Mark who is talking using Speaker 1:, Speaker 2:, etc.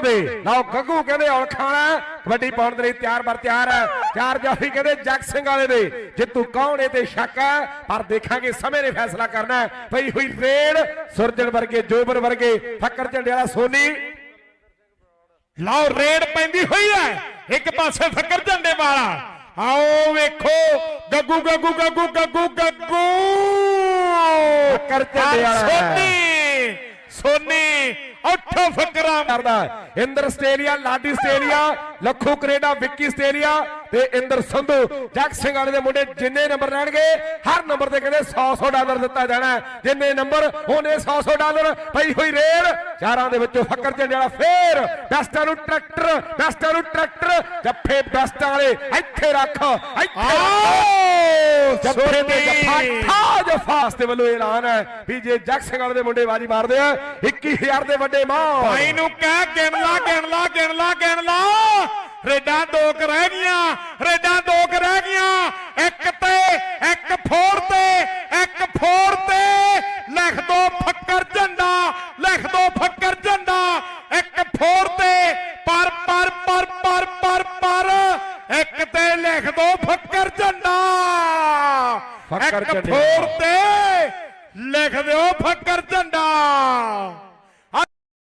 Speaker 1: ਪਾਉਂਦੇ ਲਓ ਗੱਗੂ ਕਹਿੰਦੇ ਔਲਖਾਂ ਵਾਲਾ ਕਬੱਡੀ ਪਾਉਣ ਦੇ ਲਈ ਤਿਆਰ ਬਰ ਤਿਆਰ ਹੈ। ਚਾਰ ਜਾਫੀ ਕਹਿੰਦੇ ਜਗ ਸਿੰਘ ਵਾਲੇ ਦੇ। ਜਿੱਤੂ ਕੌਣ ਇਹ ਤੇ ਸ਼ੱਕ ਹੈ ਪਰ ਦੇਖਾਂਗੇ ਸਮੇਂ ਨੇ ਫੈਸਲਾ ਕਰਨਾ। ਪਈ ਹੋਈ ਰੇਡ ਸੁਰਜਣ ਵਰਗੇ ਜੋਬਰ ਵਰਗੇ ਫੱਕਰ ਝੰਡੇ ਵਾਲਾ ਸੋਨੀ।
Speaker 2: ਲਓ ਰੇਡ ਪੈਂਦੀ ਹੋਈ ਹੈ। ਇੱਕ ਪਾਸੇ ਫੱਕਰ ਝੰਡੇ ਵਾਲਾ। ਆਓ ਵੇਖੋ। ਗੱਗੂ ਗੱਗੂ ਗੱਗੂ ਗੱਗੂ ਗੱਗੂ।
Speaker 1: ਫੱਕਰ ਝੰਡੇ ਵਾਲਾ।
Speaker 2: ਸੋਨੀ। ਸੋਨੀ ਉੱਠੋ ਫੱਕਰਾਂ
Speaker 1: ਕਰਦਾ। Inder Australia Ladi Australia Lakhu Canada Vicky Australia ਤੇ ਇੰਦਰ ਸੰਧੂ ਜਗ ਸਿੰਘ ਵਾਲੇ ਦੇ ਮੁੰਡੇ ਜਿੰਨੇ ਨੰਬਰ ਲੈਣਗੇ ਹਰ ਨੰਬਰ ਤੇ ਕਹਿੰਦੇ 100 100 ਡਾਲਰ ਦਿੱਤਾ ਜਾਣਾ। ਜਿੰਨੇ ਨੰਬਰ ਉਹਨੇ 100 100 ਡਾਲਰ ਪਈ ਹੋਈ ਰੇਡ ਚਾਰਾਂ ਦੇ ਵਿੱਚੋਂ ਫੱਕਰ ਝੰਡੇ ਵਾਲਾ ਫੇਰ ਬੈਸਟਾਂ ਨੂੰ ਟਰੈਕਟਰ ਬੈਸਟਾਂ ਨੂੰ ਟਰੈਕਟਰ ਜੱਫੇ ਬੈਸਟਾਂ ਵਾਲੇ ਇੱਥੇ ਰੱਖ ਇੱਥੇ ਜੱਫੇ ਤੇ ਜੱਫਾ
Speaker 2: ਸੋਨੀ
Speaker 1: ਠਾ ਦੇ ਵੱਲੋਂ ਐਲਾਨ ਹੈ ਵੀ ਜੇ ਜਗ ਵਾਲੇ ਦੇ ਮੁੰਡੇ ਬਾਜੀ ਮਾਰਦੇ ਆ 21000 ਦੇ ਵੱਡੇ ਮਾਂ
Speaker 2: ਭਾਈ ਨੂੰ ਕਹਿ, ਗਿਣ ਲਾ ਗਿਣ ਲਾ ਗਿਣ ਲਾ ਗਿਣ ਲਾ। ਰੇਡਾਂ ਦੋ ਕੁ ਰਹਿ ਗਈਆਂ, ਰੇਡਾਂ ਦੋ ਕੁ ਰਹਿ ਗਈਆਂ। ਇੱਕ ਤੇ, ਇੱਕ ਫੋਰ ਤੇ, ਇੱਕ ਫੋਰ ਤੇ। ਲਿਖ ਦੋ ਫੱਕਰ ਝੰਡਾ, ਲਿਖ ਦੋ ਫੱਕਰ ਝੰਡਾ। ਇੱਕ ਫੋਰ ਤੇ, ਪਰ ਪਰ ਪਰ ਪਰ ਪਰ ਪਰ। ਇੱਕ ਤੇ ਲਿਖ ਦੋ ਫੱਕਰ ਝੰਡਾ।
Speaker 1: ਫੱਕਰ
Speaker 2: ਇੱਕ
Speaker 1: ਝੰਡੇ।
Speaker 2: ਫੋਰ ਤੇ ਲਿਖ ਦਿਓ ਫੱਕਰ ਝੰਡਾ